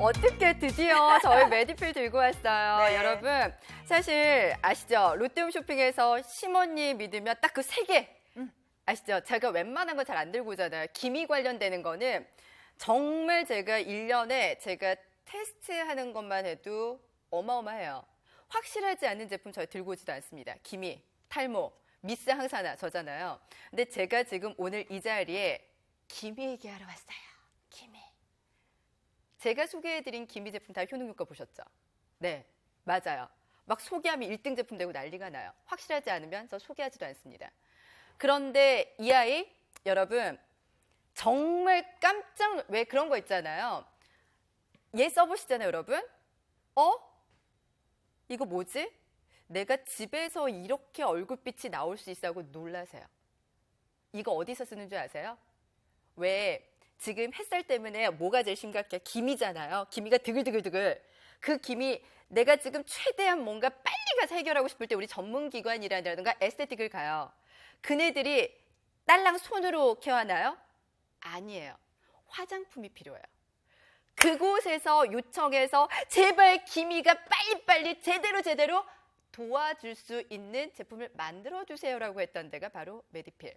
어떻게 드디어 저희 메디필 들고 왔어요. 네. 여러분, 사실 아시죠? 롯데홈 쇼핑에서 심언니 믿으면 딱 그 세 개. 음. 아시죠? 제가 웬만한 거 잘 안 들고 오잖아요. 기미 관련되는 거는 정말 제가 일년에 제가 테스트하는 것만 해도 어마어마해요. 확실하지 않은 제품 저희 들고 오지도 않습니다. 기미, 탈모, 미스 항산화 저잖아요. 근데 제가 지금 오늘 이 자리에 기미 얘기하러 왔어요. 제가 소개해드린 기미 제품 다 효능 효과 보셨죠? 네, 맞아요. 막 소개하면 1등 제품 되고 난리가 나요. 확실하지 않으면 저 소개하지도 않습니다. 그런데 이 아이, 여러분, 정말 깜짝, 놀- 왜 그런 거 있잖아요. 얘 써보시잖아요, 여러분. 어? 이거 뭐지? 내가 집에서 이렇게 얼굴빛이 나올 수 있어 하고 놀라세요. 이거 어디서 쓰는 줄 아세요? 왜 지금 햇살 때문에 뭐가 제일 심각해? 기미잖아요. 기미가 드글드글드글. 그 기미 내가 지금 최대한 뭔가 빨리 가서 해결하고 싶을 때 우리 전문기관이라든가 에스테틱을 가요. 그네들이 딸랑 손으로 케어하나요? 아니에요. 화장품이 필요해요. 그곳에서 요청해서 제발 기미가 빨리빨리 제대로 제대로 도와줄 수 있는 제품을 만들어 주세요라고 했던 데가 바로 메디필.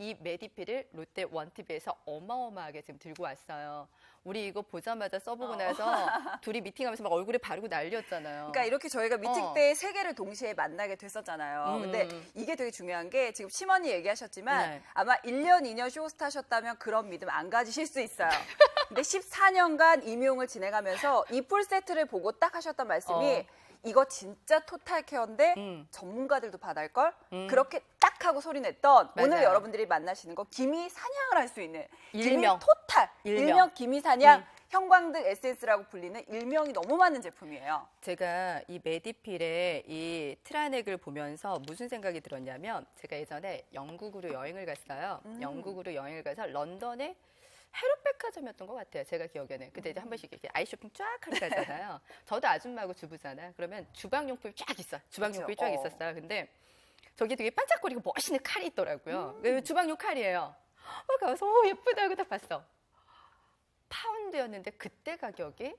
이 메디필을 롯데 원티비에서 어마어마하게 지금 들고 왔어요. 우리 이거 보자마자 써보고 나서 둘이 미팅하면서 막 얼굴에 바르고 난리였잖아요. 그러니까 이렇게 저희가 미팅 어. 때세 개를 동시에 만나게 됐었잖아요. 음. 근데 이게 되게 중요한 게 지금 심원이 얘기하셨지만 네. 아마 1년, 2년 쇼스타셨다면 그런 믿음 안 가지실 수 있어요. 근데 14년간 임용을 진행하면서 이 풀 세트를 보고 딱 하셨던 말씀이 어. 이거 진짜 토탈 케어인데 음. 전문가들도 받을 걸 음. 그렇게 딱 하고 소리 냈던 오늘 맞아요. 여러분들이 만나시는 거 기미 사냥을 할 수 있는 일명. 기미 토탈 일명. 일명, 기미 사냥 음. 형광등 에센스라고 불리는 일명이 너무 많은 제품이에요. 제가 이 메디필의 이 트라넥을 보면서 무슨 생각이 들었냐면 제가 예전에 영국으로 여행을 갔어요. 음. 영국으로 여행을 가서 런던에 헤롯백화점이었던 것 같아요. 제가 기억에는. 그때 이제 한 번씩 이렇게 아이쇼핑 쫙 하러 가잖아요. 저도 아줌마하고 주부잖아요. 그러면 주방용품이 쫙 있어. 주방용품이. 쫙 어. 있었어요. 근데 저기 되게 반짝거리고 멋있는 칼이 있더라고요. 음. 그 주방용 칼이에요. 막 가서 오 예쁘다 하고 딱 봤어. 파운드였는데 그때 가격이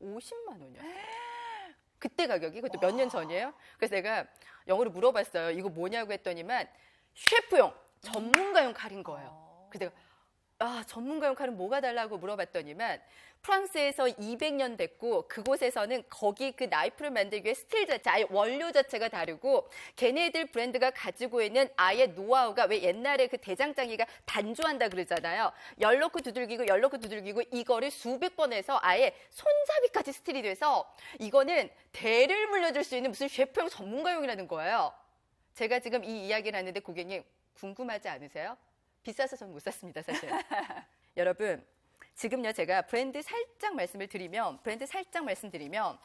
50만 원이었어요. 그때 가격이 그것도 몇 년 전이에요. 그래서 내가 영어로 물어봤어요. 이거 뭐냐고 했더니만 셰프용 전문가용 칼인 거예요. 그래서 내가 아, 전문가용 칼은 뭐가 달라고 물어봤더니만 프랑스에서 200년 됐고 그곳에서는 거기 그 나이프를 만들기 위해 스틸 자체, 아예 원료 자체가 다르고 걔네들 브랜드가 가지고 있는 아예 노하우가 왜 옛날에 그 대장장이가 단조한다 그러잖아요. 열 넣고 두들기고 열 넣고 두들기고 이거를 수백 번 해서 아예 손잡이까지 스틸이 돼서 이거는 대를 물려줄 수 있는 무슨 셰프용 전문가용이라는 거예요. 제가 지금 이 이야기를 하는데 고객님 궁금하지 않으세요? 비싸서 전못 샀습니다, 사실. 여러분, 지금요, 제가 브랜드 살짝 말씀을 드리면, 브랜드 살짝 말씀드리면,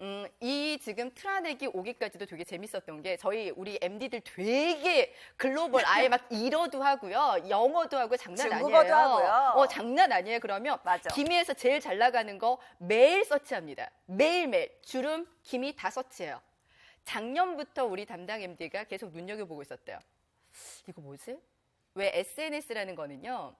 음, 이 지금 트라넥이 오기까지도 되게 재밌었던 게, 저희 우리 MD들 되게 글로벌, 아예 막 일어도 하고요, 영어도 하고 장난 중국어도 아니에요. 하고요. 어, 장난 아니에요. 그러면, 맞아. 기미에서 제일 잘 나가는 거 매일 서치합니다. 매일매일. 주름, 기미 다 서치해요. 작년부터 우리 담당 MD가 계속 눈여겨보고 있었대요. 이거 뭐지? 왜 SNS라는 거는요,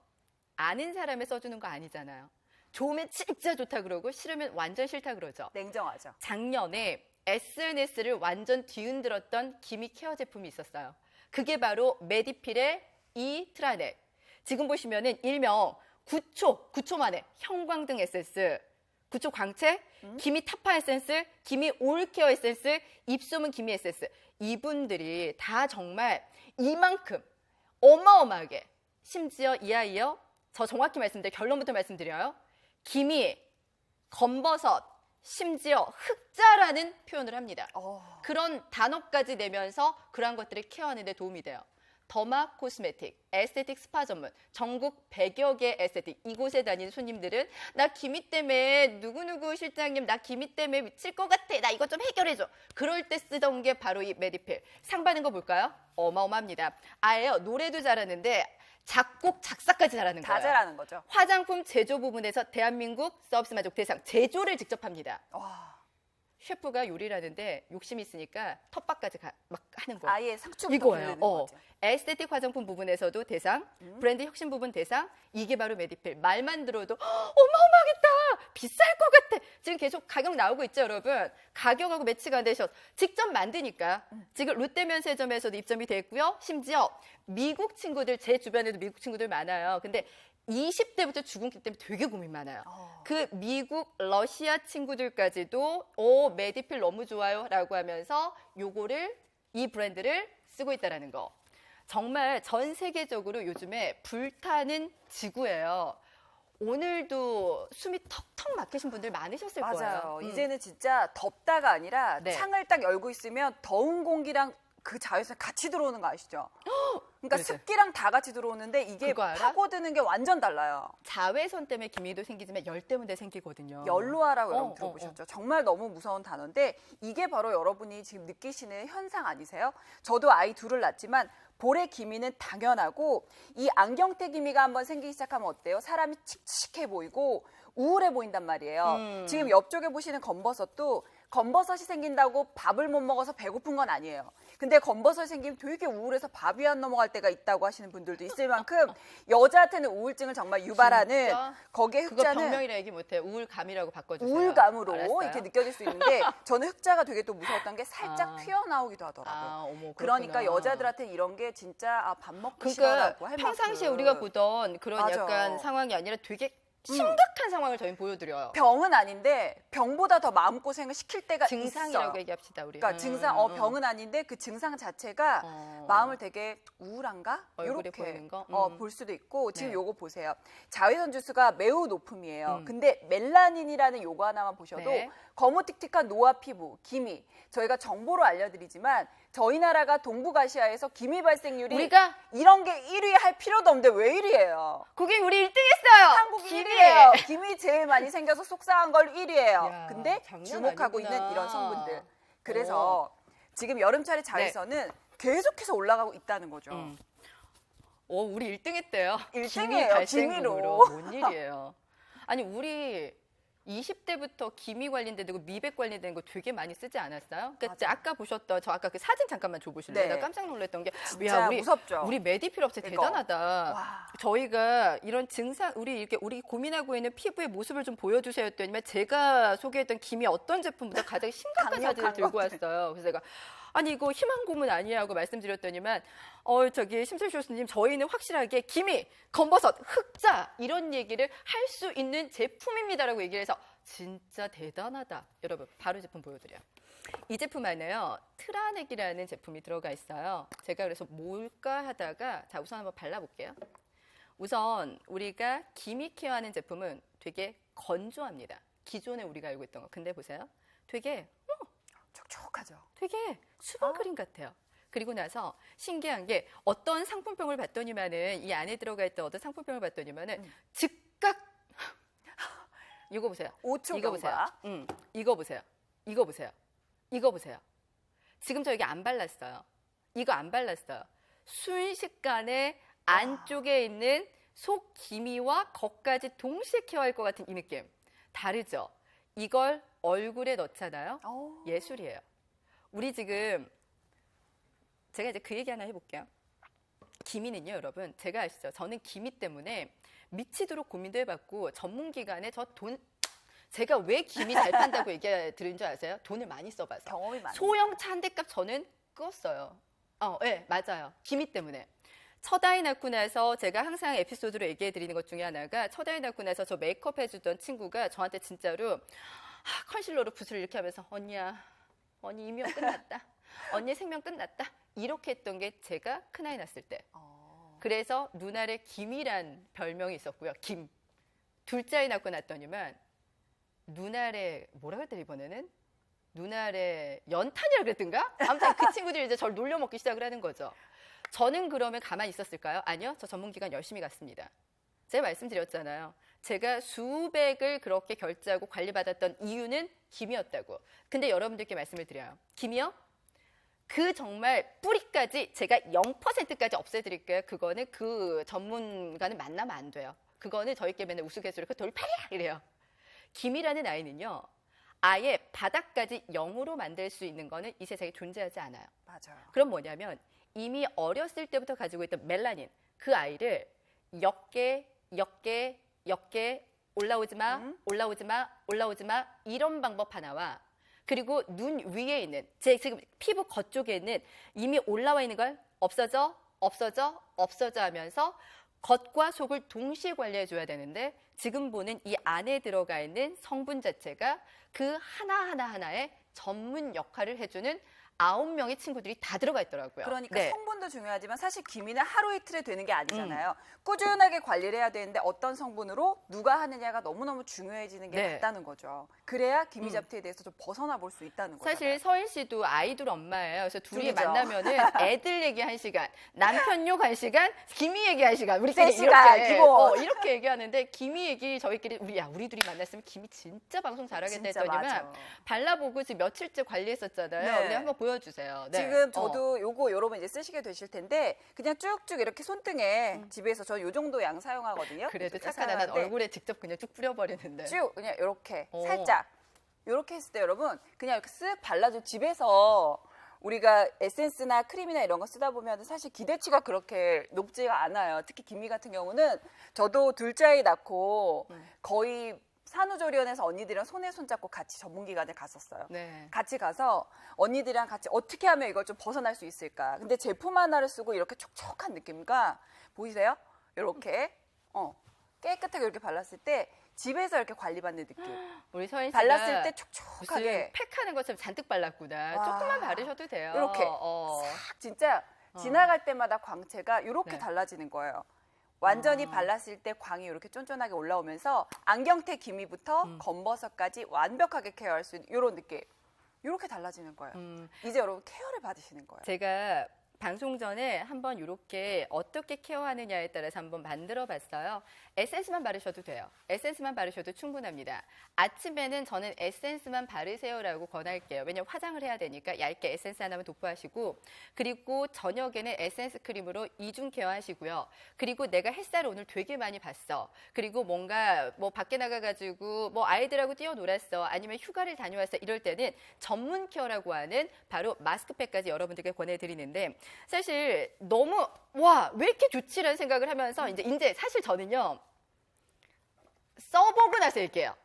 아는 사람이 써주는 거 아니잖아요. 좋으면 진짜 좋다 그러고 싫으면 완전 싫다 그러죠. 냉정하죠. 작년에 SNS를 완전 뒤흔들었던 기미 케어 제품이 있었어요. 그게 바로 메디필의 이 트라넥. 지금 보시면은 일명 9초, 9초 만에 형광등 에센스. 그쪽 광채, 음? 기미 타파 에센스, 기미 올케어 에센스, 입소문 기미 에센스. 이분들이 다 정말 이만큼 어마어마하게 심지어 이하이어 저 정확히 말씀드려 결론부터 말씀드려요. 기미, 검버섯, 심지어 흑자라는 표현을 합니다. 어. 그런 단어까지 내면서 그러한 것들을 케어하는 데 도움이 돼요. 더마 코스메틱, 에스테틱 스파 전문, 전국 100여 개 에스테틱 이곳에 다니는 손님들은 나 기미 때문에 누구누구 실장님 나 기미 때문에 미칠 것 같아. 나 이것 좀 해결해줘. 그럴 때 쓰던 게 바로 이 메디필. 상 받은 거 볼까요? 어마어마합니다. 아예요. 노래도 잘하는데 작곡, 작사까지 잘하는 다 거예요. 잘하는 거죠. 화장품 제조 부분에서 대한민국 서비스 만족 대상 제조를 직접 합니다. 와. 셰프가 요리를 하는데 욕심이 있으니까 텃밭까지 가- 막 하는 거예요. 아예 상추부터 이거예요. 어. 거죠. 에스테틱 화장품 부분에서도 대상, 음. 브랜드 혁신 부분 대상, 이게 바로 메디필. 말만 들어도 "헉, 어마어마하겠다. 비쌀 것 같아. 지금 계속 가격 나오고 있죠, 여러분. 가격하고 매치가 안 되셔. 직접 만드니까. 음. 지금 롯데면 세점에서도 입점이 됐고요. 심지어 미국 친구들, 제 주변에도 미국 친구들 많아요. 근데 20대부터 주근기 때문에 되게 고민 많아요. 어. 그 미국, 러시아 친구들까지도 오 메디필 너무 좋아요 라고 하면서 요거를 이 브랜드를 쓰고 있다라는 거. 정말 전 세계적으로 요즘에 불타는 지구예요. 오늘도 숨이 턱턱 막히신 분들 많으셨을 맞아요. 거예요. 음. 이제는 진짜 덥다가 아니라 네. 창을 딱 열고 있으면 더운 공기랑 그 자외선 같이 들어오는 거 아시죠? 그러니까 그러지. 습기랑 다 같이 들어오는데 이게 그거 알아? 파고드는 게 완전 달라요. 자외선 때문에 기미도 생기지만 열 때문에 생기거든요. 연로하라고 어, 여러분 어, 들어보셨죠? 정말 너무 무서운 단어인데 이게 바로 여러분이 지금 느끼시는 현상 아니세요? 저도 아이 둘을 낳지만 볼의 기미는 당연하고 이 안경테 기미가 한번 생기기 시작하면 어때요? 사람이 칙칙해 보이고 우울해 보인단 말이에요. 음. 지금 옆쪽에 보시는 검버섯도 검버섯이 생긴다고 밥을 못 먹어서 배고픈 건 아니에요. 근데 검버섯이 생기면 되게 우울해서 밥이 안 넘어갈 때가 있다고 하시는 분들도 있을 만큼 여자한테는 우울증을 정말 유발하는 진짜? 거기에 그거 흑자는 병명이라 얘기 못해. 우울감이라고 바꿔주세요. 우울감으로 알았어요? 이렇게 느껴질 수 있는데 저는 흑자가 되게 또 무서웠던 게 살짝 아. 튀어나오기도 하더라고요. 아, 어머, 그러니까. 여자들한테 이런 게 진짜 아, 밥 먹기 그러니까 싫어라고 할 평상시에 만큼 우리가 보던 그런 맞아. 약간 상황이 아니라 되게 심각한 상황을 저희는 보여드려요. 병은 아닌데 병보다 더 마음고생을 시킬 때가 증상이라고 있어. 얘기합시다 우리. 그러니까 음, 증상 어 음. 병은 아닌데 그 증상 자체가 어. 마음을 되게 우울한가? 얼굴에 이렇게 보이는 거? 어, 음. 볼 수도 있고 지금 네. 요거 보세요. 자외선 주스가 매우 높음이에요. 음. 근데 멜라닌이라는 요거 하나만 보셔도 네. 거무틱틱한 노화 피부, 기미. 저희가 정보로 알려드리지만 저희 나라가 동북아시아에서 기미 발생률이 우리가 이런 게 1위 할 필요도 없는데 왜 1위예요? 그게 우리 1등했어요. 한국 1위예요. 김이 제일 많이 생겨서 속상한 걸 1위예요. 야, 근데 주목하고 아니구나. 있는 이런 성분들. 그래서 지금 여름철의 자외선은 계속해서 올라가고 있다는 거죠. 음. 어, 우리 1등 했대요. 일등이에요, 기미로. 기미로. 뭔 일이에요? 아니 우리 20대부터 기미 관련된 거 미백 관련된 거 되게 많이 쓰지 않았어요? 그러니까. 아까 보셨던 저 아까 그 사진 잠깐만 줘 보실래요? 네. 나 깜짝 놀랐던 게 야, 우리 무섭죠. 우리 메디필 업체 이거. 대단하다. 와. 저희가 이런 증상 우리 이렇게 우리 고민하고 있는 피부의 모습을 좀 보여 주세요 했더니만 제가 소개했던 김이 어떤 제품보다 가장 심각한 사진을 들고. 왔어요. 그래서 제가 아니 이거 희망 고문 아니냐고 말씀드렸더니만 어 저기 심슬 교수님 저희는 확실하게 기미, 검버섯, 흑자 이런 얘기를 할 수 있는 제품입니다라고 얘기를 해서 진짜 대단하다. 여러분 바로 제품 보여드려요. 이 제품 안에요 트라넥이라는 제품이 들어가 있어요. 제가 그래서 뭘까 하다가 자 우선 한번 발라볼게요. 우선 우리가 기미 케어 하는 제품은 되게 건조합니다. 기존에 우리가 알고 있던 거. 근데 보세요. 되게 촉촉하죠. 되게 수분 크림 같아요. 그리고 나서 신기한 게 어떤 상품병을 봤더니만은 이 안에 들어가 있던 어떤 상품병을 봤더니만은 음. 즉각 이거 보세요. 5초 이거 보세요. 음, 이거 보세요. 이거 보세요. 이거 보세요. 지금 저 여기 안 발랐어요. 이거 안 발랐어요. 순식간에 안쪽에 있는 속 기미와 겉까지 동시에 케어할 것 같은 이 느낌. 다르죠? 이걸 얼굴에 넣잖아요. 어. 예술이에요. 우리 지금 제가 이제 그 얘기 하나 해볼게요. 기미는요, 여러분. 제가 아시죠? 저는 기미 때문에 미치도록 고민도 해봤고 전문기관에 저 돈 제가 왜 기미 잘 판다고 얘기 드린 줄 아세요? 돈을 많이 써봐서. 경험이 많아요. 소형 차 한 대 값 저는 끄었어요. 어, 예, 맞아요. 기미 때문에. 첫 아이 낳고 나서 제가 항상 에피소드로 얘기해 드리는 것 중에 하나가 첫 아이 낳고 나서 저 메이크업 해주던 친구가 저한테 진짜로 아, 컨실러로 붓을 이렇게 하면서 언니야, 언니 이명 끝났다. 언니 생명 끝났다. 이렇게 했던 게 제가 큰아이 낳았을 때. 어. 그래서 누나의 김이란 별명이 있었고요. 김. 둘째 아이 낳고 났더니만 누나의 뭐라 그랬더라 이번에는 누나의 연탄이라 그랬던가? 아무튼 그 친구들이 이제 저를 놀려먹기 시작을 하는 거죠. 저는 그러면 가만히 있었을까요? 아니요. 저 전문기관 열심히 갔습니다. 제가 말씀드렸잖아요. 제가 수백을 그렇게 결제하고 관리받았던 이유는 김이었다고. 근데 여러분들께 말씀을 드려요. 김이요? 그 정말 뿌리까지 제가 0%까지 없애드릴게요. 그거는 그 전문가는 만나면 안 돼요. 그거는 저희께 맨날 우스갯소리 그 돌팔이야 이래요. 김이라는 아이는요. 아예 바닥까지 0으로 만들 수 있는 거는 이 세상에 존재하지 않아요. 맞아요. 그럼 뭐냐면 이미 어렸을 때부터 가지고 있던 멜라닌 그 아이를 엮게 엮게 엮게 올라오지 마 음. 올라오지 마 올라오지 마 이런 방법 하나와 그리고 눈 위에 있는 제 지금 피부 겉쪽에 있는 이미 올라와 있는 걸 없어져 없어져 없어져 하면서 겉과 속을 동시에 관리해 줘야 되는데 지금 보는 이 안에 들어가 있는 성분 자체가 그 하나하나 하나의 전문 역할을 해주는 아홉 명의 친구들이 다 들어가 있더라고요. 그러니까 네. 성분도 중요하지만 사실 기미는 하루 이틀에 되는 게 아니잖아요. 꾸준하게 관리를 해야 되는데 어떤 성분으로 누가 하느냐가 너무너무 중요해지는 게 네. 음. 맞다는 거죠. 그래야 기미 잡티에 대해서 좀 벗어나 볼 수 있다는 거죠. 사실 서인 씨도 아이돌 엄마예요. 그래서 둘이 둘이죠. 만나면은 애들 얘기 한 시간, 남편 욕 한 시간, 기미 얘기 한 시간, 우리끼리 세 시간, 이렇게. 어, 이렇게 얘기하는데 기미 얘기 저희끼리 우리 야 우리 둘이 만났으면 기미 진짜 방송 잘하겠다 진짜 했더니만 맞아. 발라보고 지금 며칠째 관리했었잖아요. 네. 근데 한번 보 여주세요. 네. 지금 어. 저도 요거 여러분 이제 쓰시게 되실 텐데 그냥 쭉쭉 이렇게 손등에 집에서 저 요 정도 양 사용하거든요. 음. 그래도 착하다. 난 사용하는데 얼굴에 직접 그냥 쭉 뿌려버리는데. 쭉 그냥 이렇게 어. 살짝 이렇게 했을 때 여러분 그냥 이렇게 쓱 발라줘 집에서 우리가 에센스나 크림이나 이런 거 쓰다 보면 사실 기대치가 그렇게 높지가 않아요. 특히 김미 같은 경우는 저도 둘째 아이 낳고 음. 거의 산후조리원에서 언니들이랑 손에 손잡고 같이 전문기관에 갔었어요. 네. 같이 가서 언니들이랑 같이 어떻게 하면 이걸 좀 벗어날 수 있을까. 근데 제품 하나를 쓰고 이렇게 촉촉한 느낌과 보이세요? 이렇게 어 깨끗하게 이렇게 발랐을 때 집에서 이렇게 관리받는 느낌. 우리 서인 씨가 발랐을 때 촉촉하게 팩하는 것처럼 잔뜩 발랐구나. 와. 조금만 바르셔도 돼요. 이렇게 어. 싹 진짜 지나갈 때마다 광채가 이렇게 네. 달라지는 거예요. 완전히 아. 발랐을 때 광이 이렇게 쫀쫀하게 올라오면서 안경테 기미부터 음. 검버섯까지 완벽하게 케어할 수 있는 이런 느낌. 이렇게 달라지는 거예요. 음, 이제 여러분 케어를 받으시는 거예요. 제가 방송 전에 한번 이렇게 어떻게 케어하느냐에 따라서 한번 만들어 봤어요. 에센스만 바르셔도 돼요. 에센스만 바르셔도 충분합니다. 아침에는 저는 에센스만 바르세요라고 권할게요. 왜냐면 화장을 해야 되니까 얇게 에센스 하나만 도포하시고 그리고 저녁에는 에센스 크림으로 이중 케어 하시고요. 그리고 내가 햇살을 오늘 되게 많이 봤어. 그리고 뭔가 뭐 밖에 나가 가지고 뭐 아이들하고 뛰어놀았어. 아니면 휴가를 다녀왔어. 이럴 때는 전문 케어라고 하는 바로 마스크팩까지 여러분들께 권해 드리는데 사실 너무 와 왜 이렇게 좋지라는 생각을 하면서 이제 이제 사실 저는요 써보고 나서 얘기해요.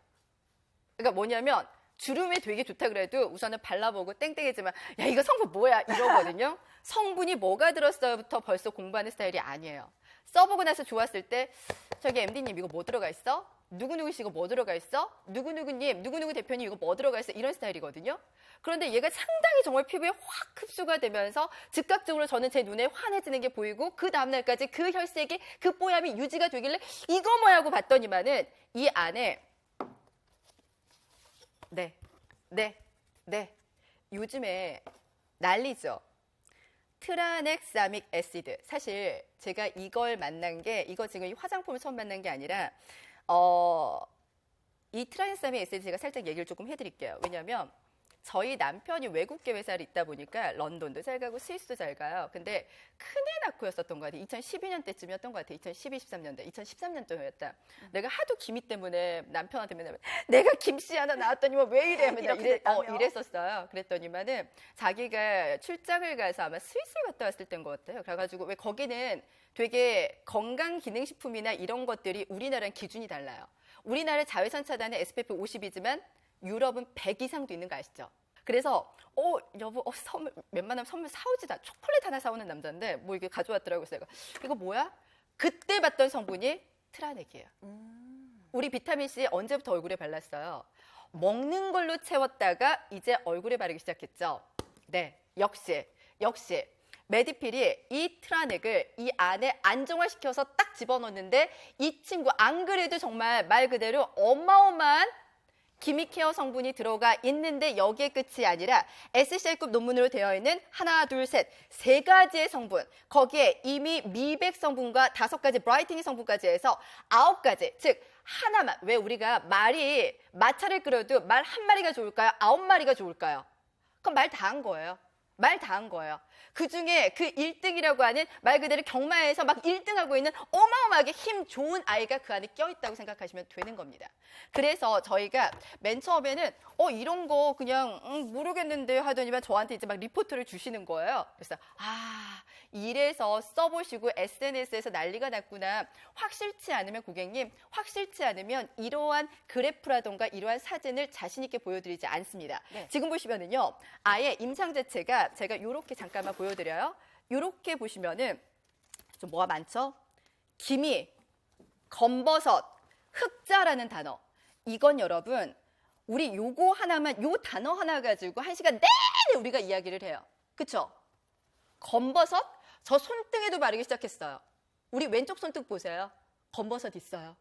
그러니까 뭐냐면 주름에 되게 좋다 그래도 우선은 발라보고 땡땡해지만 야 이거 성분 뭐야 이러거든요. 성분이 뭐가 들었어요부터 벌써 공부하는 스타일이 아니에요. 써보고 나서 좋았을 때 저기 MD님 이거 뭐 들어가 있어? 누구누구 씨 이거 뭐 들어가 있어? 누구누구님, 누구누구 대표님 이거 뭐 들어가 있어? 이런 스타일이거든요. 그런데 얘가 상당히 정말 피부에 확 흡수가 되면서 즉각적으로 저는 제 눈에 환해지는 게 보이고 그 다음날까지 그 혈색이 그 뽀얀이 유지가 되길래 이거 뭐야 하고 봤더니만은 이 안에 네, 네, 네. 요즘에 난리죠. 트라넥사믹 애시드. 사실 제가 이걸 만난 게 이거 지금 이 화장품을 처음 만난 게 아니라 어, 이 애시드 제가 살짝 얘기를 조금 해드릴게요. 왜냐하면 저희 남편이 외국계 회사를 있다 보니까 런던도 잘 가고 스위스도 잘 가요. 근데 큰애 낳고였었던 것 같아요. 2012년 때쯤이었던 것 같아요. 2012, 13년대, 2013년도였다. 내가 하도 기미 때문에 남편한테 맨날 내가 김씨 하나 낳았더니만 왜 이래 맨날 이래, 어. 이랬었어요. 그랬더니만은 자기가 출장을 가서 아마 스위스를 갔다 왔을 때인 것 같아요. 그래가지고 왜 거기는 되게 건강 기능식품이나 이런 것들이 우리나라랑 기준이 달라요. 우리나라 자외선 차단은 SPF 50이지만 유럽은 100 이상도 있는 거 아시죠? 그래서 어 여보 어 선물 웬만하면 선물 사오지도 않 초콜릿 하나 사오는 남자인데 뭐 이게 가져왔더라고요. 내가 이거 뭐야? 그때 봤던 성분이 트라넥이에요. 음. 우리 비타민 C 언제부터 얼굴에 발랐어요? 먹는 걸로 채웠다가 이제 얼굴에 바르기 시작했죠. 네, 역시 역시 메디필이 이 트라넥을 이 안에 안정화시켜서 딱 집어넣는데 이 친구 안 그래도 정말 말 그대로 어마어마한 기미케어 성분이 들어가 있는데 여기에 끝이 아니라 SCI급 논문으로 되어 있는 하나, 둘, 셋, 세 가지의 성분. 거기에 이미 미백 성분과 다섯 가지 브라이트닝 성분까지 해서 아홉 가지. 즉, 하나만. 왜 우리가 말이 마차를 끓여도 말 한 마리가 좋을까요? 아홉 마리가 좋을까요? 그럼 말 다 한 거예요. 말 다 한 거예요. 그 중에 그 1등이라고 하는 말 그대로 경마에서 막 1등하고 있는 어마어마하게 힘 좋은 아이가 그 안에 껴있다고 생각하시면 되는 겁니다. 그래서 저희가 맨 처음에는 어, 이런 거 그냥 음, 모르겠는데 하더니만 저한테 이제 막 리포트를 주시는 거예요. 그래서 아, 이래서 써보시고 SNS에서 난리가 났구나. 확실치 않으면 고객님, 확실치 않으면 이러한 그래프라던가 이러한 사진을 자신있게 보여드리지 않습니다. 네. 지금 보시면은요, 아예 임상 자체가 제가 이렇게 잠깐만 보여드려요. 이렇게 보시면은 좀 뭐가 많죠? 기미, 검버섯, 흑자라는 단어. 이건 여러분, 우리 요거 하나만, 요 단어 하나 가지고 한 시간 내내 우리가 이야기를 해요. 그쵸? 검버섯? 저 손등에도 바르기 시작했어요. 우리 왼쪽 손등 보세요. 검버섯 있어요.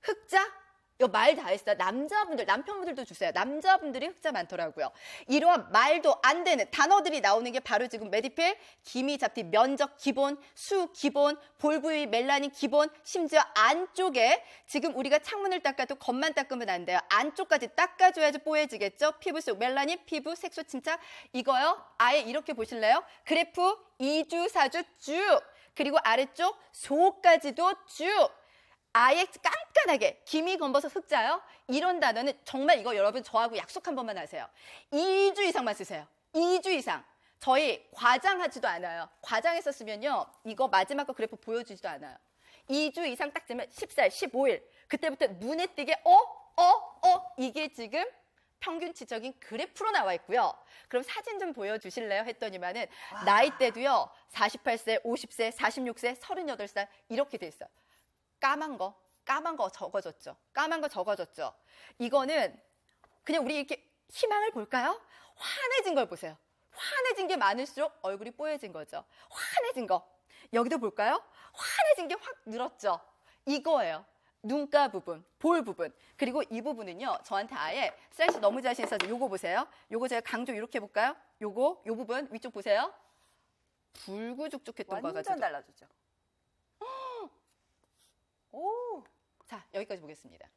흑자? 이거 말다 했어요. 남자분들, 남편분들도 주세요. 남자분들이 흑자 많더라고요. 이러한 말도 안 되는 단어들이 나오는 게 바로 지금 메디필, 기미 잡티, 면적 기본, 수 기본, 볼 부위 멜라닌 기본, 심지어 안쪽에 지금 우리가 창문을 닦아도 겉만 닦으면 안 돼요. 안쪽까지 닦아줘야지 뽀얘지겠죠? 피부 속 멜라닌, 피부 색소 침착. 이거요. 아예 이렇게 보실래요? 그래프 2주, 4주 쭉. 그리고 아래쪽 속까지도 쭉. 아예 깐깐하게 기미 검버섯 흑자요. 이런 단어는 정말 이거 여러분 저하고 약속 한 번만 하세요. 2주 이상만 쓰세요. 2주 이상. 저희 과장하지도 않아요. 과장했었으면요. 이거 마지막 거 그래프 보여주지도 않아요. 2주 이상 딱 되면 14일, 15일. 그때부터 눈에 띄게 어? 어? 어? 이게 지금 평균치적인 그래프로 나와 있고요. 그럼 사진 좀 보여주실래요? 했더니만은 나이대도요. 48세, 50세, 46세, 38살 이렇게 돼 있어요. 까만 거, 까만 거 적어졌죠. 까만 거 적어졌죠. 이거는 그냥 우리 이렇게 희망을 볼까요? 환해진 걸 보세요. 환해진 게 많을수록 얼굴이 뽀얘진 거죠. 환해진 거. 여기도 볼까요? 환해진 게 확 늘었죠. 이거예요. 눈가 부분, 볼 부분. 그리고 이 부분은요, 저한테 아예 셀시 너무 자신 있어서 요거 보세요. 요거 제가 강조 이렇게 해볼까요? 요거, 요 부분, 위쪽 보세요. 불구죽죽했던 거 완전 가지고. 달라졌죠. 오, 자, 여기까지 보겠습니다.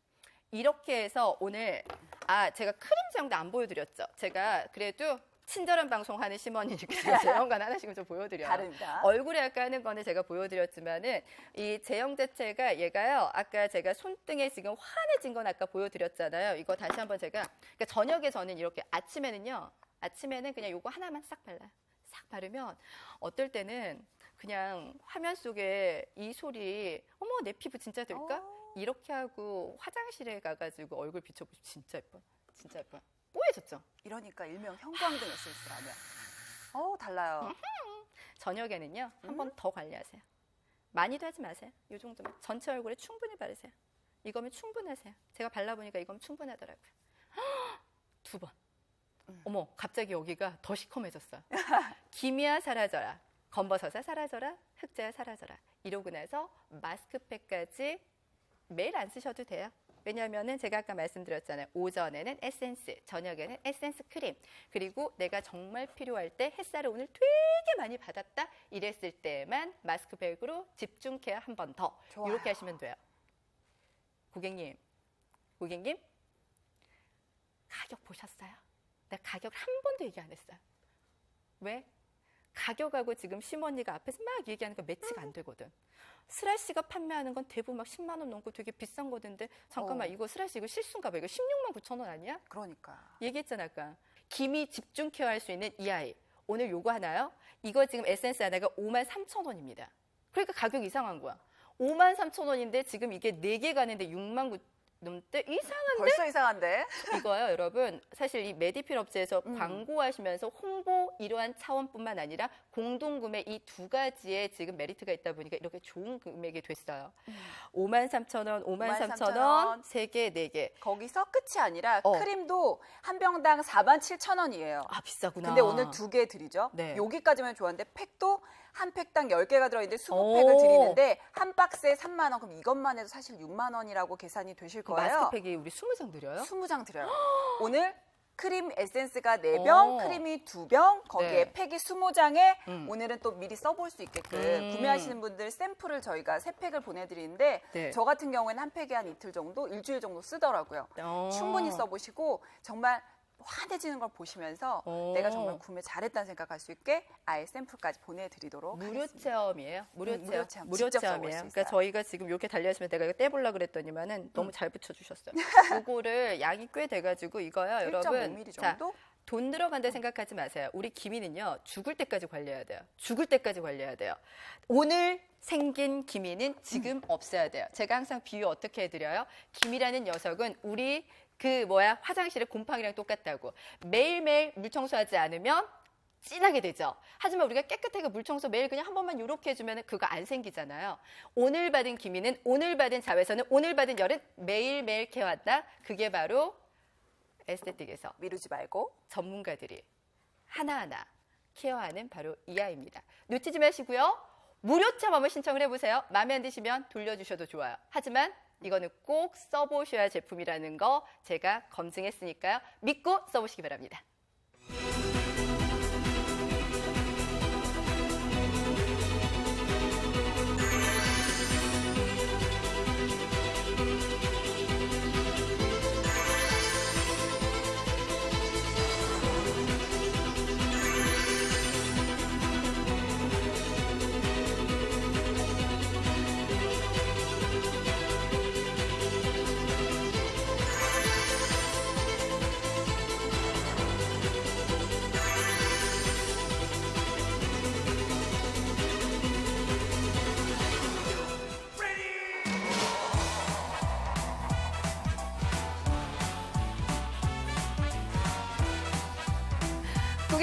이렇게 해서 오늘 아 제가 크림 제형도 안 보여드렸죠. 제가 그래도 친절한 방송하는 심원이니까 제형관 하나씩은 좀 보여드려요. 다릅니다. 얼굴에 아까 하는 거는 제가 보여드렸지만은 이 제형 자체가 얘가요. 아까 제가 손등에 지금 환해진 건 아까 보여드렸잖아요. 이거 다시 한번 제가 그러니까 저녁에 저는 이렇게 아침에는요. 아침에는 그냥 요거 하나만 싹 발라요. 싹 바르면 어떨 때는 그냥 화면 속에 이 소리 어머 내 피부 진짜 될까? 어. 이렇게 하고 화장실에 가가지고 얼굴 비춰보시면 진짜 예뻐. 진짜 예뻐. 뽀얘졌죠? 이러니까 일명 형광등 에센스라면. 어, 달라요. 저녁에는요 한 음? 번더 관리하세요. 많이도 하지 마세요. 이 정도면 전체 얼굴에 충분히 바르세요. 이거면 충분하세요. 제가 발라보니까 이거면 충분하더라고요. 두 번. 음. 어머 갑자기 여기가 더 시커매졌어요. 기미야 사라져라. 검버섯아 사라져라. 흑자야 사라져라. 이러고 나서 마스크팩까지 매일 안 쓰셔도 돼요. 왜냐하면은 제가 아까 말씀드렸잖아요. 오전에는 에센스, 저녁에는 에센스 크림. 그리고 내가 정말 필요할 때 햇살을 오늘 되게 많이 받았다. 이랬을 때만 마스크팩으로 집중 케어 한 번 더. 좋아요. 이렇게 하시면 돼요. 고객님, 고객님, 가격 보셨어요? 나 가격 한 번도 얘기 안 했어요. 왜? 가격하고 지금 심언니가 앞에서 막 얘기하는 거 매치가 안 되거든. 스라 씨가 판매하는 건 대부분 막 10만 원 넘고 되게 비싼 거던데 잠깐만 어. 이거 씨 이거 실수인가 봐. 이거 16만 9천 원 아니야? 그러니까. 얘기했잖아 아까. 기미 집중 케어할 수 있는 이 아이. 오늘 요거 하나요? 이거 지금 에센스 하나가 5만 3천 원입니다. 그러니까 가격 이상한 거야. 5만 3천 원인데 지금 이게 4개 가는데 6만 9, 넘때 이상한 벌써 이상한데? 이거요, 여러분. 사실 이 메디필 업체에서 음. 광고하시면서 홍보 이러한 차원뿐만 아니라 공동구매 이 두 가지에 지금 메리트가 있다 보니까 이렇게 좋은 금액이 됐어요. 5만 3천 원, 5만 3천 53,000 원, 원. 세 개, 네 개. 거기서 끝이 아니라 어. 크림도 한 병당 4만 7천 원이에요. 아, 비싸구나. 근데 오늘 두 개 드리죠. 네. 여기까지만 좋았는데 팩도 한 팩당 10개가 들어있는데 오. 20팩을 드리는데 한 박스에 3만 원. 그럼 이것만 해도 사실 6만 원이라고 계산이 되실 그 거예요. 마스크팩이 우리 20장 드려요? 20장 드려요. 오늘 크림 에센스가 4병, 어. 크림이 2병, 거기에 네. 팩이 20장에 음. 오늘은 또 미리 써볼 수 있게끔 음. 구매하시는 분들 샘플을 저희가 3팩을 보내드리는데 네. 저 같은 경우에는 한 팩에 한 이틀 정도, 일주일 정도 쓰더라고요. 어. 충분히 써보시고 정말 환해지는 걸 보시면서 어. 내가 정말 구매 잘했다는 생각할 수 있게 아예 샘플까지 보내드리도록 무료 하겠습니다. 체험이에요. 무료 음, 체험. 무료 체험. 무료 체험이에요. 수 그러니까. 저희가 지금 이렇게 달려있으면 내가 이거 떼보려 그랬더니만은 너무 잘 붙여주셨어요. 요거를 양이 꽤 돼가지고 이거요, 여러분. 1.5mm 자, 정도? 돈 들어간다 생각하지 마세요. 우리 기미는요, 죽을 때까지 관리해야 돼요. 죽을 때까지 관리해야 돼요. 오늘 생긴 기미는 지금 없어야 돼요. 제가 항상 비유 어떻게 해드려요? 기미라는 녀석은 우리 그 뭐야 화장실의 곰팡이랑 똑같다고 매일매일 물 청소하지 않으면 진하게 되죠. 하지만 우리가 깨끗하게 물 청소 매일 그냥 한 번만 이렇게 해주면 그거 안 생기잖아요. 오늘 받은 기미는 오늘 받은 자외선은 오늘 받은 열은 매일매일 케어한다. 그게 바로 에스테틱에서 미루지 말고 전문가들이 하나하나 케어하는 바로 이 아이입니다. 놓치지 마시고요. 무료 체험을 신청을 해보세요. 마음에 안 드시면 돌려주셔도 좋아요. 하지만 이거는 꼭 써보셔야 할 제품이라는 거 제가 검증했으니까요. 믿고 써보시기 바랍니다.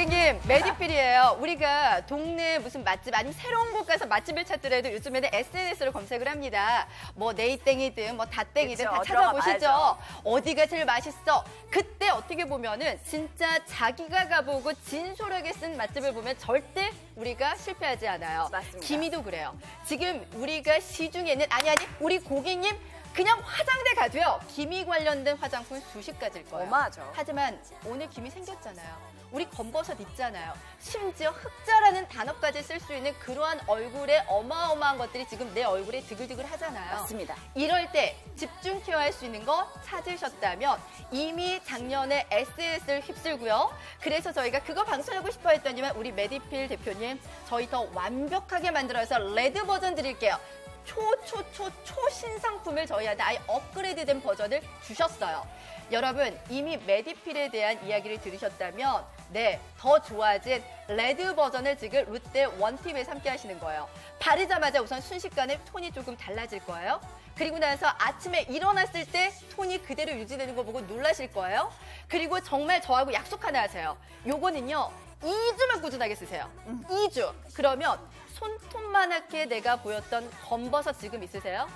고객님, 메디필이에요. 우리가 동네 무슨 맛집 아니면 새로운 곳 가서 맛집을 찾더라도 요즘에는 SNS로 검색을 합니다. 뭐 네이땡이든 뭐 다땡이든 그쵸, 다 찾아보시죠. 어디가 제일 맛있어? 그때 어떻게 보면은 진짜 자기가 가보고 진솔하게 쓴 맛집을 보면 절대 우리가 실패하지 않아요. 맞습니다. 기미도 그래요. 지금 우리가 시중에 있는 아니 아니 우리 고객님 그냥 화장대 가도요. 기미 관련된 화장품 수십 가지일 거예요. 어마하죠. 하지만 오늘 김이 생겼잖아요. 우리 검버섯 있잖아요. 심지어 흑자라는 단어까지 쓸 수 있는 그러한 얼굴에 어마어마한 것들이 지금 내 얼굴에 드글드글 하잖아요. 맞습니다. 이럴 때 집중 케어할 수 있는 거 찾으셨다면 이미 작년에 SNS를 휩쓸고요. 그래서 저희가 그거 방송하고 싶어 했더니만 우리 메디필 대표님 저희 더 완벽하게 만들어서 레드 버전 드릴게요. 초초초 초신상품을 저희한테 아예 업그레이드된 버전을 주셨어요. 여러분 이미 메디필에 대한 이야기를 들으셨다면 네 더 좋아진 레드 버전을 지금 롯데 원팁에서 함께 하시는 거예요. 바르자마자 우선 순식간에 톤이 조금 달라질 거예요. 그리고 나서 아침에 일어났을 때 톤이 그대로 유지되는 거 보고 놀라실 거예요. 그리고 정말 저하고 약속 하나 하세요. 요거는요. 2주만 꾸준하게 쓰세요. 2주. 그러면 손톱만하게 내가 보였던 검버섯 지금 있으세요?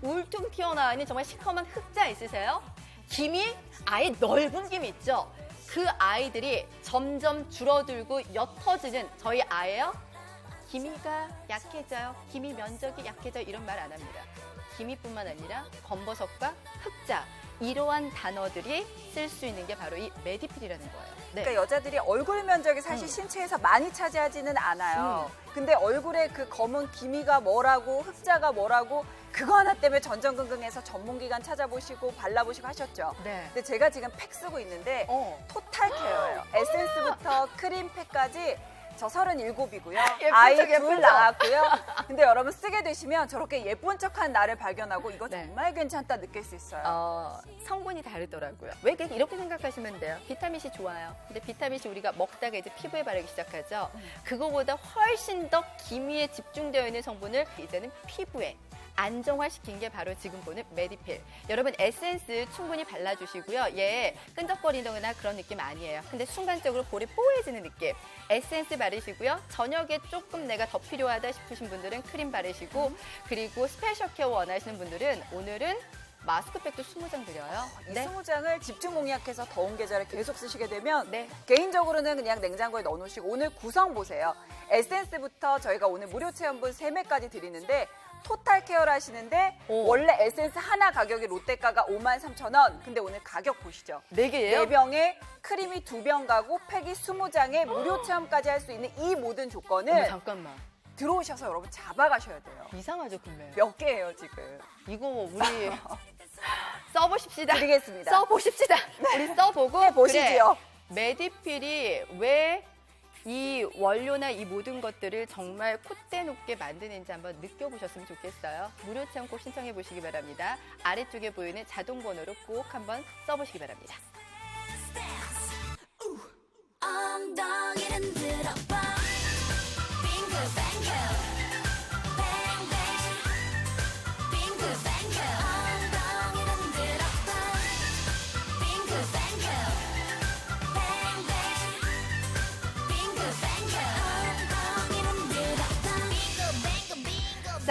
울퉁 튀어나오는 정말 시커먼 흑자 있으세요? 김이 아예 넓은 김이 있죠? 그 아이들이 점점 줄어들고 옅어지는 저희 아이예요? 기미가 약해져요. 기미 면적이 약해져요. 이런 말 안 합니다. 기미뿐만 아니라 검버섯과 흑자 이러한 단어들이 쓸 수 있는 게 바로 이 메디필이라는 거예요. 네. 그러니까 여자들이 얼굴 면적이 사실 음. 신체에서 많이 차지하지는 않아요. 근데 얼굴에 그 검은 기미가 뭐라고 흑자가 뭐라고 그거 하나 때문에 전전긍긍해서 전문기관 찾아보시고 발라보시고 하셨죠. 네. 근데 제가 지금 팩 쓰고 있는데 어. 토탈 케어예요. 에센스부터 크림팩까지 저 37이고요. 예쁜 아이 척, 예쁜 둘 척. 나왔고요. 근데 여러분 쓰게 되시면 저렇게 예쁜 척한 나를 발견하고 이거 네. 정말 괜찮다 느낄 수 있어요. 어, 성분이 다르더라고요. 왜 이렇게- 이렇게 생각하시면 돼요. 비타민C 좋아요. 근데 비타민C 우리가 먹다가 이제 피부에 바르기 시작하죠. 그거보다 훨씬 더 기미에 집중되어 있는 성분을 이제는 피부에 안정화시킨 게 바로 지금 보는 메디필. 여러분 에센스 충분히 발라주시고요. 얘 끈적거리거나 그런 느낌 아니에요. 근데 순간적으로 볼이 뽀해지는 느낌. 에센스 바르시고요. 저녁에 조금 내가 더 필요하다 싶으신 분들은 크림 바르시고 그리고 스페셜 케어 원하시는 분들은 오늘은 마스크팩도 20장 드려요. 이 스무 장을 집중 공략해서 더운 계절에 계속 쓰시게 되면 네. 개인적으로는 그냥 냉장고에 넣어놓으시고 오늘 구성 보세요. 에센스부터 저희가 오늘 무료 체험분 3매까지 드리는데 토탈 케어를 하시는데 오. 원래 에센스 하나 가격이 롯데가가 5만 3천 원. 근데 오늘 가격 보시죠. 네 개예요? 네 병에 크림이 두 병 가고 팩이 20장에 무료 체험까지 할 수 있는 이 모든 어머, 조건을 잠깐만. 들어오셔서 여러분 잡아가셔야 돼요. 이상하죠, 근데. 몇 개예요 지금? 이거 우리 써보십시다. 드리겠습니다. 써보십시다. 우리 써보고 해보시지요. 그래, 메디필이 왜 이 원료나 이 모든 것들을 정말 콧대 높게 만드는지 한번 느껴보셨으면 좋겠어요. 무료 체험 꼭 신청해 보시기 바랍니다. 아래쪽에 보이는 자동 번호로 꼭 한번 써보시기 바랍니다. 엉덩이를 들어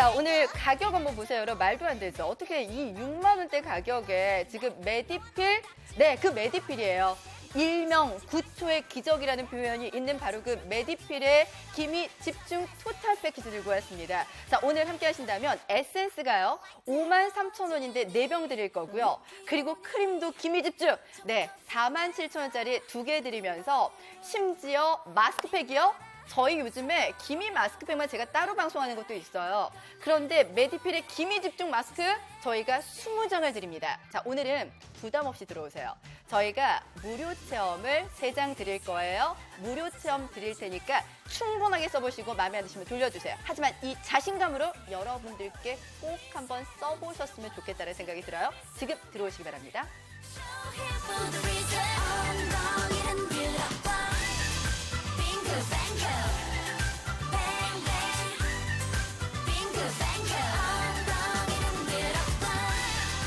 자, 오늘 가격 한번 보세요. 여러분, 말도 안 되죠. 어떻게 이 6만 원대 가격에 지금 메디필, 네, 그 메디필이에요. 일명 9초의 기적이라는 표현이 있는 바로 그 메디필의 기미 집중 토탈 패키지 들고 왔습니다. 자, 오늘 함께 하신다면 에센스가요. 5만 3천 원인데 4병 드릴 거고요. 그리고 크림도 기미 집중. 네, 4만 7천 원짜리 두 개 드리면서 심지어 마스크팩이요. 저희 요즘에 기미 마스크팩만 제가 따로 방송하는 것도 있어요. 그런데 메디필의 기미 집중 마스크 저희가 20장을 드립니다. 자, 오늘은 부담 없이 들어오세요. 저희가 무료 체험을 3장 드릴 거예요. 무료 체험 드릴 테니까 충분하게 써보시고 마음에 안 드시면 돌려주세요. 하지만 이 자신감으로 여러분들께 꼭 한번 써보셨으면 좋겠다는 생각이 들어요. 지금 들어오시기 바랍니다.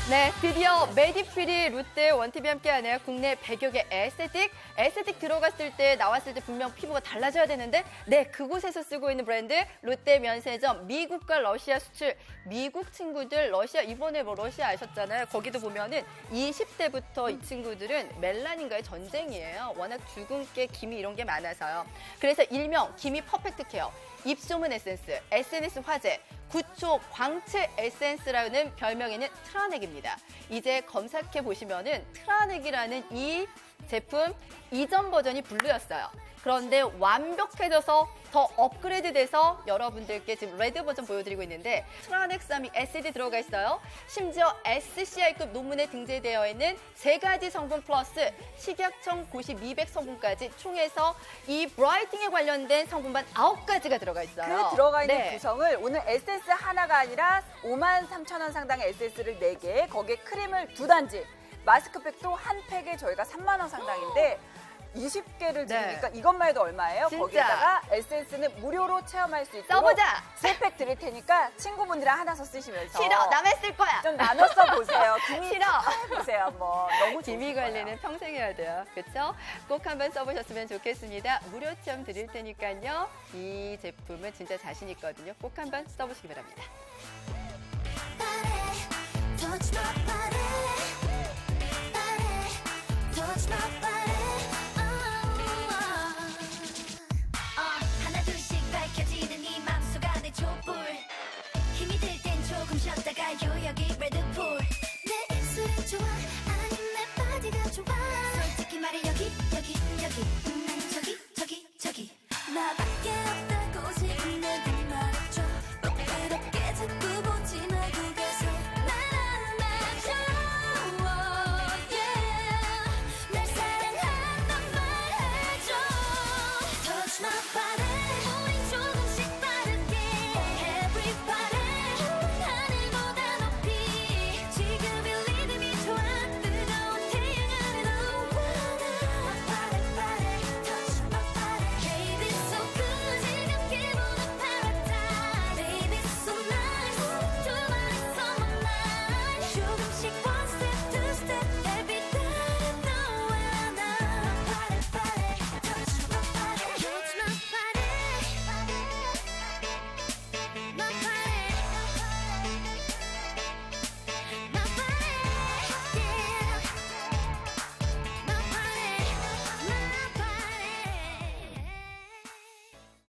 네, 드디어 메디필이 롯데 원TV 함께하네요. 국내 100여 개 에스테틱. 에스테틱 들어갔을 때 나왔을 때 분명 피부가 달라져야 되는데 네, 그곳에서 쓰고 있는 브랜드 롯데 면세점 미국과 러시아 수출. 미국 친구들 러시아 이번에 뭐 러시아 아셨잖아요. 거기도 보면은 20대부터 이 친구들은 멜라닌과의 전쟁이에요. 워낙 주근깨, 기미 이런 게 많아서요. 그래서 일명 기미 퍼펙트 케어. 입소문 에센스, SNS 화제, 구초 광채 에센스라는 별명에는 트라넥입니다. 이제 검색해 보시면은 트라넥이라는 이 제품 이전 버전이 블루였어요. 그런데 완벽해져서 더 업그레이드 돼서 여러분들께 지금 레드 버전 보여드리고 있는데 트라넥사믹 애시드 들어가 있어요. 심지어 SCI급 논문에 등재되어 있는 세 가지 성분 플러스 식약청 9200 성분까지 총해서 이 브라이팅에 관련된 성분만 9가지가 들어가 있어요. 그 들어가 있는 네. 구성을 오늘 에센스 하나가 아니라 5만 3천 원 상당의 에센스를 4개, 거기에 크림을 두 단지, 마스크팩도 한 팩에 저희가 3만 원 상당인데 20개를 네. 드리니까 이것만 해도 얼마예요? 진짜. 거기에다가 에센스는 무료로 체험할 수 있도록 써보자. 세팩 드릴 테니까 친구분들이랑 하나 서 쓰시면서 싫어 남의 쓸 거야. 좀 나눠 써보세요. 김이 싫어. 해보세요 한번. 너무 기미 좋을 거예요. 관리는 평생 해야 돼요. 그렇죠? 꼭 한번 써보셨으면 좋겠습니다. 무료 체험 드릴 테니까요. 이 제품은 진짜 자신 있거든요. 꼭 한번 써보시기 바랍니다. touch my body, touch my body. 저기 저기 저기. 나밖에 없다고 지금 내